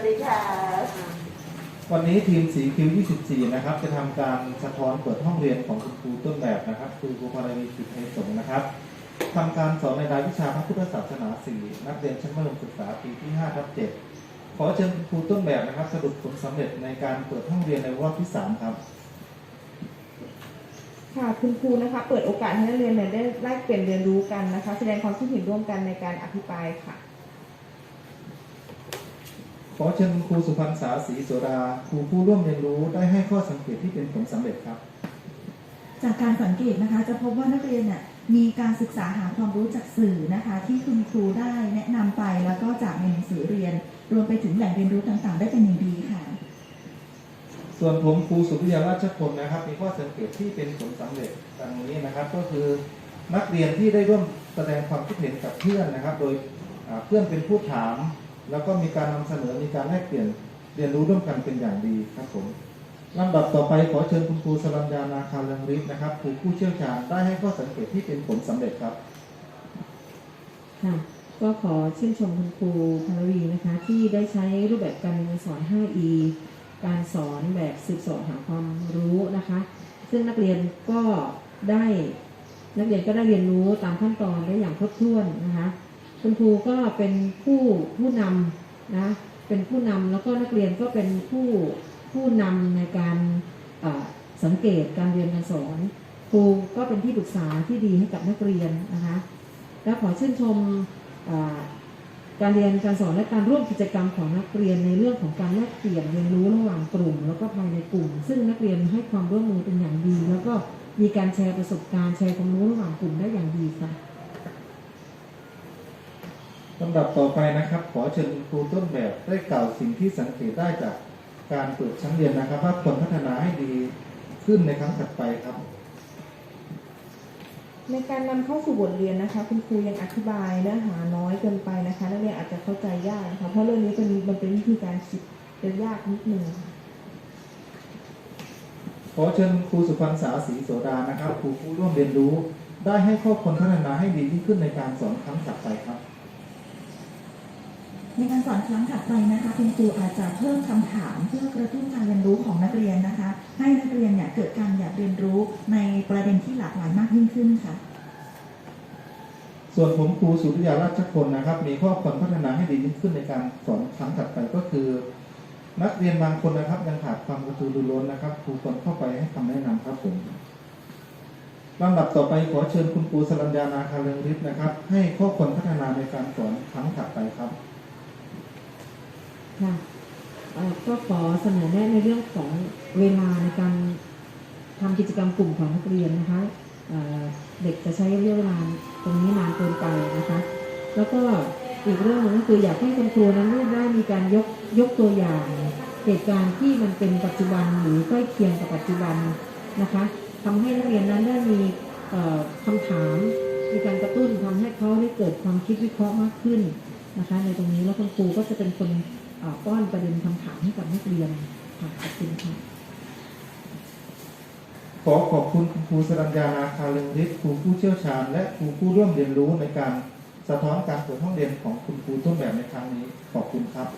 วัสดีค่ะ วันนี้ทีมสีคิว24 นะครับ จะทำการสะท้อนเปิดห้องเรียนของคุณครูต้นแบบนะครับครูครูพาราวีจิตไทยสงฆ์นะครับทำการสอนในรายวิชาพระพุทธศาสนา4นักเรียนชั้นมัธยมศึกษาปีที่5ทับ7ขอเชิญคุณครูต้นแบบนะครับ สรุปผลสำเร็จในการเปิดห้องเรียนในรอบที่ 3 ครับค่ะคุณครูนะคะเปิดโอกาสให้นักเรียนเนี่ยได้แลกเปลี่ยนเรียนรู้กันนะคะ แสดงความคิดเห็นร่วมกันในการอภิปรายค่ะข อเชิญคุณครูสุพรรณษาศรีโสดาครูผู้ร่วมเรียนรู้ได้ให้ข้อสังเกตที่เป็นผลสำเร็จครับ จากการสังเกตนะคะจะพบว่านักเรียนเนี่ยมีการศึกษาหาความรู้จากสื่อนะคะ ที่คุณครูได้แนะนำไปแล้วก็จากในหนังสือเรียน รวมไปถึงแหล่งเรียนรู้ต่างๆ ได้เป็นอย่างดีค่ะ ส่วนผมครูสุริยาราชพลนะครับ มีข้อสังเกตที่เป็นผลสำเร็จดังนี้นะครับ ก็คือนักเรียนที่ได้ร่วมแสดงความคิดเห็นกับเพื่อนนะครับ โดยอ่าเพื่อนเป็นผู้ถาม แล้วก็มีการนำเสนอมีการแลกเปลี่ยนเรียนรู้ร่วมกันเป็นอย่างดีครับผมลำดับต่อไปขอเชิญคุณครูสรัญญานาคาลังฤทธิ์นะครับครูผู้เชี่ยวชาญได้ให้ข้อสังเกตที่เป็นผลสำเร็จครับค่ะก็ขอชื่นชมคุณครูพาวีนะคะที่ได้ใช้รูปแบบการเรียนสอน 5E การสอนแบบสืบสอนหาความรู้นะคะ ซึ่งนักเรียนก็ได้นักเรียนก็ได้เรียนรู้ตามขั้นตอนได้อย่างครบถ้วนนะคะ คุณครูก็เป็นผู้ผู้นำนะเป็นผู้นำแล้วก็นักเรียนก็เป็นผู้ผู้นำในการสังเกตการเรียนการสอน ครูก็เป็นที่ปรึกษาที่ดีให้กับนักเรียนนะคะและขอชื่นชมการเรียนการสอนและการร่วมกิจกรรมของนักเรียนในเรื่องของการแลกเปลี่ยนเรียนรู้ระหว่างกลุ่ม แล้วก็ภายในกลุ่ม ซึ่งนักเรียนให้ความร่วมมือเป็นอย่างดี แล้วก็มีการแชร์ประสบการณ์แชร์ความรู้ระหว่างกลุ่มได้อย่างดีค่ะ ลำดับต่อไปนะครับ ขอเชิญครูต้นแบบได้กล่าวสิ่งที่สังเกตได้จากการเปิดชั้นเรียนนะครับว่าควรพัฒนาให้ดีขึ้นในครั้งถัดไปครับ ในการนำเข้าสู่บทเรียนนะคะ คุณครูยังอธิบายเนื้อหาน้อยเกินไปนะคะนักเรียนอาจจะเข้าใจยากนะคะเพราะเรื่องนี้เป็นมันเป็นวิธีการคิดเรียนยากนิดนึงค่ะขอเชิญครูสุพรรณษาศรีโสดานะครับครูผู้ร่วมเรียนรู้ ได้ให้ข้อควรพัฒนาให้ดียิ่งขึ้นในการสอนครั้งถัดไปครับ ในการสอนครั้งถัดไปนะคะคุณครูอาจจะเพิ่มคำถามเพื่อกระตุ้นการเรียนรู้ของนักเรียนนะคะ ให้นักเรียนเนี่ยเกิดการอยากเรียนรู้ในประเด็นที่หลากหลายมากยิ่งขึ้นค่ะ ส่วนผมครูสุริยาราชพลนะครับ มีข้อควรพัฒนาให้ดียิ่งขึ้นในการสอนครั้งถัดไปก็คือ นักเรียนบางคนนะครับยังขาดความกระตือรือร้นนะครับครูควรเข้าไปให้คำแนะนำครับผมลำดับต่อไปขอเชิญคุณครูสรัญญานาคาเรืองฤทธิ์นะครับ ให้ข้อควรพัฒนาในการสอนครั้งถัดไปครับ ค่ะก็ขอเสนอแนะในเรื่องของเวลาในการทำกิจกรรมกลุ่มของนักเรียนนะคะเด็กจะใช้ระยะเวลาตรงนี้นานเกินไปนะคะ แล้วก็อีกเรื่องหนึงก็คืออยากให้คุณครูนั้นได้มีการยกยกตัวอย่าง เหตุการณ์ที่มันเป็นปัจจุบันหรือใกล้เคียงกับปัจจุบันนะคะทำให้นักเรียนนั้นได้มีเอ่อคำถามมีการกระตุ้นทำให้เขาได้เกิดความคิดวิเคราะห์มากขึ้นนะคะ ในตรงนี้แล้วคุณครูก็จะเป็นคน ป้อนประเด็นคำถามให้กับนักเรียนค่ะขอบคุณค่ะขอขอบคุณคุณครูสรัญญานาคาลึงฤทธิ์ครูผู้เชี่ยวชาญ และครูผู้ร่วมเรียนรู้ในการสะท้อนการเปิดห้องเรียนของคุณครูต้นแบบในครั้งนี้ ขอบคุณครับ